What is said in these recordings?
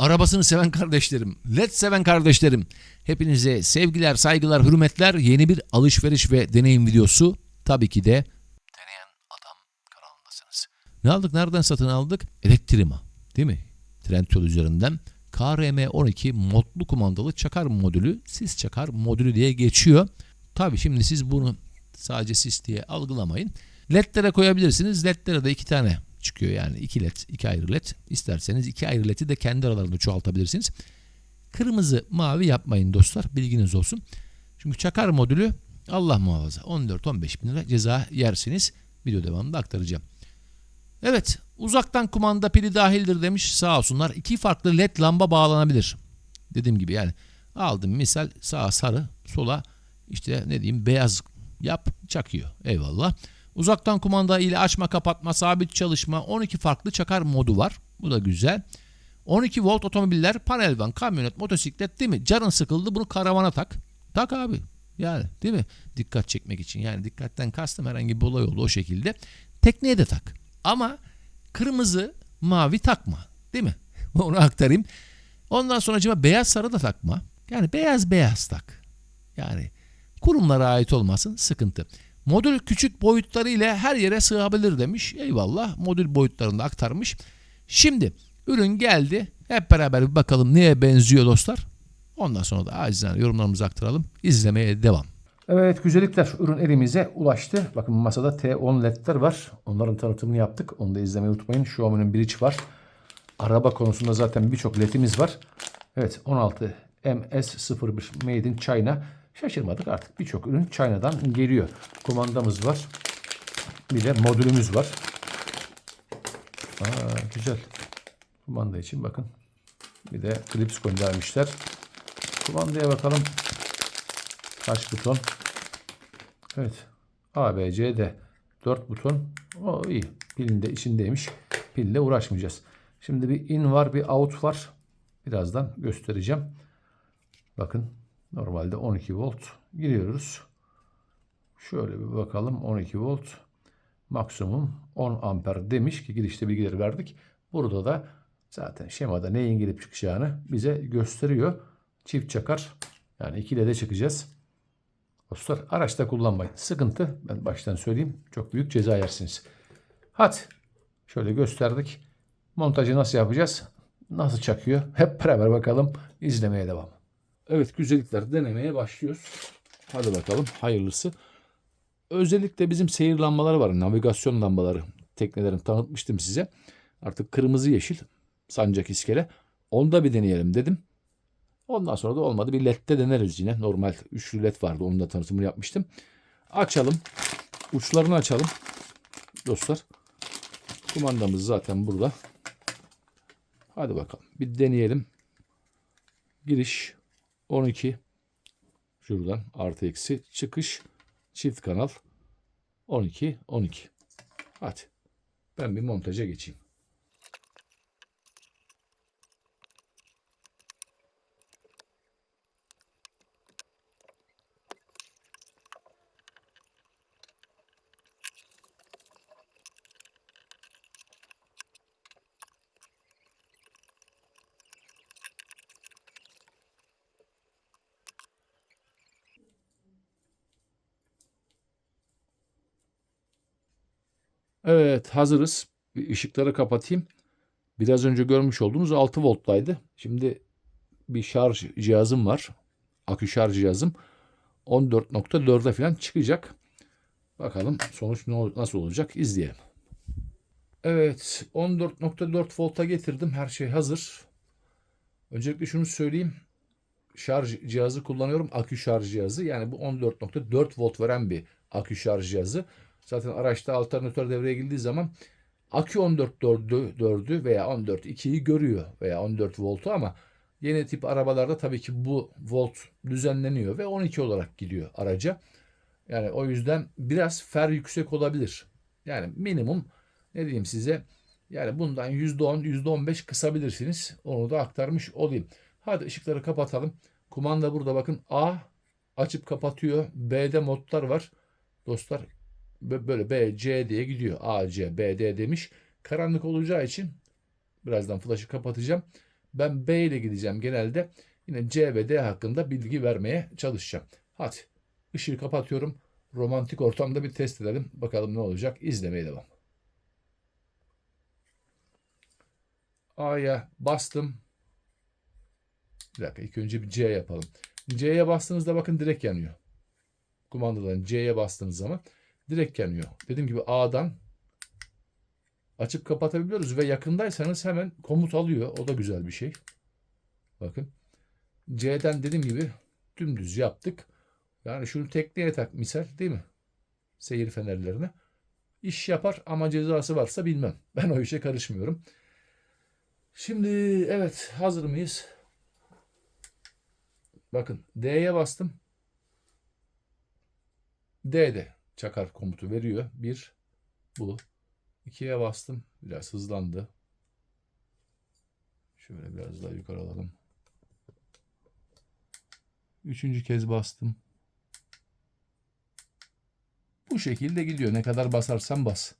Arabasını seven kardeşlerim, led seven kardeşlerim. Hepinize sevgiler, saygılar, hürmetler. Yeni bir alışveriş ve deneyim videosu. Tabii ki de Deneyen Adam kanalındasınız. Ne aldık? Nereden satın aldık? Elektrima. Değil mi? Trendyol üzerinden. KRM12 modlu kumandalı çakar modülü, sis çakar modülü diye geçiyor. Tabii şimdi siz bunu sadece sis diye algılamayın. LED'lere koyabilirsiniz. LED'lere de iki tane çıkıyor yani iki led, iki ayrı led. İsterseniz iki ayrı led'i de kendi aralarında çoğaltabilirsiniz. Kırmızı, mavi yapmayın dostlar. Bilginiz olsun. Çünkü çakar modülü Allah muhafaza 14-15 bin lira ceza yersiniz. Video devamında aktaracağım. Evet uzaktan kumanda pili dahildir demiş sağ olsunlar. İki farklı led lamba bağlanabilir. Dediğim gibi yani aldım misal sağa sarı sola işte ne diyeyim beyaz yap çakıyor. Eyvallah. Uzaktan kumanda ile açma kapatma sabit çalışma 12 farklı çakar modu var. Bu da güzel. 12 volt otomobiller, panel van, kamyonet, motosiklet değil mi? Canın sıkıldı bunu karavana tak. Tak abi. Yani değil mi? Dikkat çekmek için. Yani dikkatten kastım herhangi bir olay oldu o şekilde. Tekneye de tak. Ama kırmızı, mavi takma. Değil mi? Onu aktarayım. Ondan sonra acaba beyaz sarı da takma. Yani beyaz beyaz tak. Yani kurumlara ait olmasın sıkıntı. Modül küçük boyutları ile her yere sığabilir demiş. Eyvallah modül boyutlarını da aktarmış. Şimdi ürün geldi. Hep beraber bir bakalım neye benziyor dostlar. Ondan sonra da acizane yorumlarımızı aktaralım. İzlemeye devam. Evet güzellikler ürün elimize ulaştı. Bakın masada T10 ledler var. Onların tanıtımını yaptık. Onu da izlemeyi unutmayın. Xiaomi'nin Bridge var. Araba konusunda zaten birçok ledimiz var. Evet 16 MS01 Made in China. Şaşırmadık artık birçok ürün China'dan geliyor. Kumandamız var. Bir de modülümüz var. Aa, güzel. Kumanda için bakın. Bir de klips göndermişler. Kumandaya bakalım. Kaç buton? Evet. A, B, C, D. 4 buton. O iyi. Pilin de içindeymiş. Pille uğraşmayacağız. Şimdi bir in var bir out var. Birazdan göstereceğim. Bakın normalde 12 volt giriyoruz. Şöyle bir bakalım 12 volt maksimum 10 amper demiş ki girişte bilgileri verdik. Burada da zaten şemada neyin girip çıkacağını bize gösteriyor. Çift çakar yani iki de çıkacağız. Dostlar araçta kullanmayın. Sıkıntı ben baştan söyleyeyim. Çok büyük ceza yersiniz. Hadi şöyle gösterdik. Montajı nasıl yapacağız? Nasıl çakıyor? Hep beraber bakalım. İzlemeye devam. Evet güzellikler denemeye başlıyoruz. Hadi bakalım hayırlısı. Özellikle bizim seyir lambaları var. Navigasyon lambaları. Teknelerini tanıtmıştım size. Artık kırmızı yeşil. Sancak iskele. Onda bir deneyelim dedim. Ondan sonra da olmadı. Bir ledde deneriz yine. Normal üçlü led vardı. Onun da tanıtımını yapmıştım. Açalım. Uçlarını açalım. Dostlar. Kumandamız zaten burada. Hadi bakalım. Bir deneyelim. Giriş 12. Şuradan artı eksi. Çıkış çift kanal 12 12. Hadi. Ben bir montaja geçeyim. Evet hazırız. Bir ışıkları kapatayım. Biraz önce görmüş olduğunuz 6 volttaydı. Şimdi bir şarj cihazım var. Akü şarj cihazım. 14.4'e falan çıkacak. Bakalım sonuç nasıl olacak izleyelim. Evet 14.4 volta getirdim. Her şey hazır. Öncelikle şunu söyleyeyim. Şarj cihazı kullanıyorum. Akü şarj cihazı. Yani bu 14.4 volt veren bir akü şarj cihazı. Zaten araçta alternatör devreye girdiği zaman akü 14.4'ü 4'ü veya 14.2'yi görüyor veya 14 voltu ama yeni tip arabalarda tabii ki bu volt düzenleniyor ve 12 olarak gidiyor araca. Yani o yüzden biraz fer yüksek olabilir. Yani minimum ne diyeyim size yani bundan %10 %15 kısabilirsiniz. Onu da aktarmış olayım. Hadi ışıkları kapatalım. Kumanda burada bakın A açıp kapatıyor. B'de modlar var. Dostlar Böyle B, C diye gidiyor. A, C, B, D demiş. Karanlık olacağı için birazdan flaşı kapatacağım. Ben B ile gideceğim genelde. Yine C ve D hakkında bilgi vermeye çalışacağım. Hadi ışığı kapatıyorum. Romantik ortamda bir test edelim. Bakalım ne olacak. İzlemeye devam. A'ya bastım. Bir dakika ilk önce bir C yapalım. C'ye bastığınızda bakın direkt yanıyor. Kumandadan C'ye bastığınız zaman direkt yanıyor. Dediğim gibi A'dan açıp kapatabiliyoruz ve yakındaysanız hemen komut alıyor. O da güzel bir şey. Bakın. C'den dediğim gibi dümdüz yaptık. Yani şunu tekneye tak misal değil mi? Seyir fenerlerine. İş yapar ama cezası varsa bilmem. Ben o işe karışmıyorum. Şimdi evet hazır mıyız? Bakın D'ye bastım. D'de çakar komutu veriyor. Bir bu. İkiye bastım. Biraz hızlandı. Şöyle biraz daha yukarı alalım. Üçüncü kez bastım. Bu şekilde gidiyor. Ne kadar basarsan bas.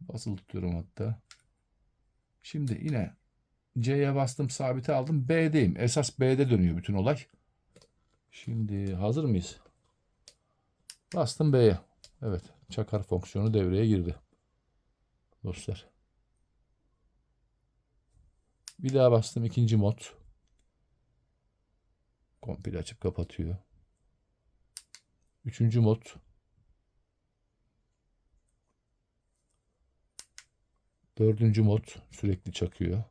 Basılı tutuyorum hatta. Şimdi yine C'ye bastım sabite aldım. B'deyim. Esas B'de dönüyor bütün olay. Şimdi hazır mıyız? Bastım B'ye. Evet. Çakar fonksiyonu devreye girdi. Dostlar. Bir daha bastım ikinci mod. Komple açıp kapatıyor. Üçüncü mod. Dördüncü mod sürekli çakıyor.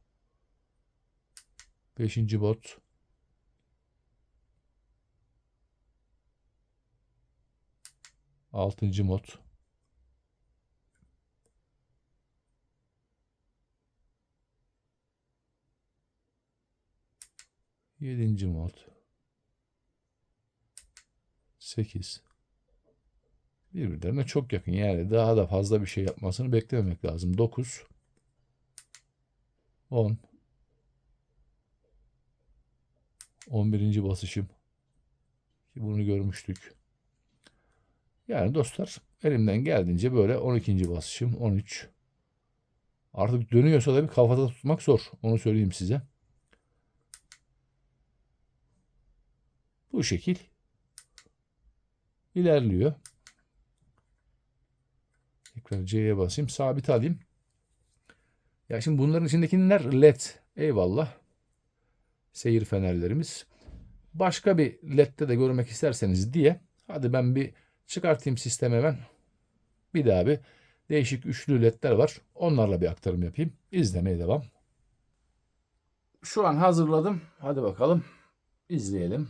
Beşinci mod. Altıncı mod. Yedinci mod. Sekiz. Birbirlerine çok yakın. Yani daha da fazla bir şey yapmasını beklememek lazım. Dokuz. On. On birinci basışım. Bunu görmüştük. Yani dostlar elimden geldiğince böyle 12. basışım 13. Artık dönüyorsa da bir kafada tutmak zor. Onu söyleyeyim size. Bu şekil ilerliyor. Tekrar C'ye basayım. Sabit alayım. Ya şimdi bunların içindekiler led. Eyvallah. Seyir fenerlerimiz. Başka bir ledde de görmek isterseniz diye. Hadi ben bir çıkartayım sisteme ben. Bir daha bir değişik üçlü ledler var. Onlarla bir aktarım yapayım. İzlemeye devam. Şu an hazırladım. Hadi bakalım. İzleyelim.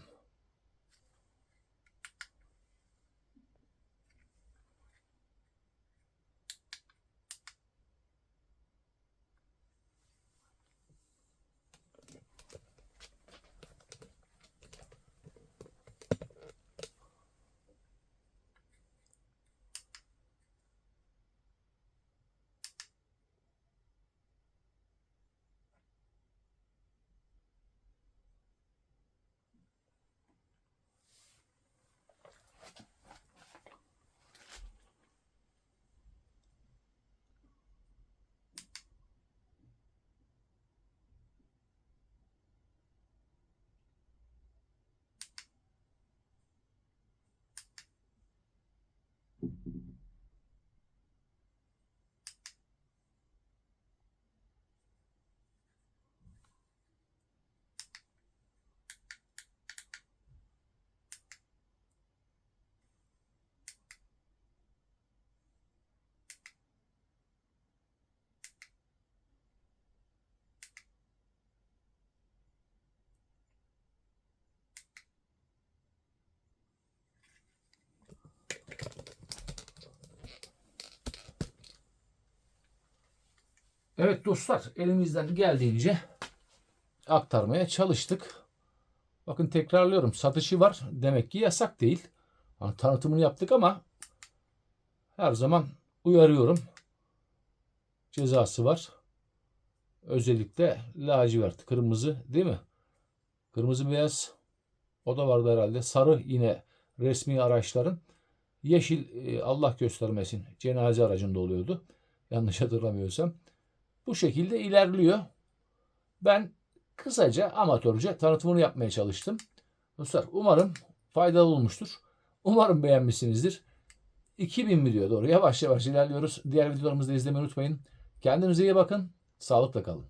Evet dostlar elimizden geldiğince aktarmaya çalıştık. Bakın tekrarlıyorum satışı var demek ki yasak değil. Hani tanıtımını yaptık ama her zaman uyarıyorum. Cezası var. Özellikle lacivert, kırmızı değil mi? Kırmızı beyaz o da vardı herhalde. Sarı yine resmi araçların Yeşil e, Allah göstermesin cenaze aracında oluyordu. Yanlış hatırlamıyorsam. Bu şekilde ilerliyor. Ben kısaca amatörce tanıtımını yapmaya çalıştım. Dostlar umarım faydalı olmuştur. Umarım beğenmişsinizdir. 2000 mi diyor doğru. Yavaş yavaş ilerliyoruz. Diğer videolarımızı da izlemeyi unutmayın. Kendinize iyi bakın. Sağlıkla kalın.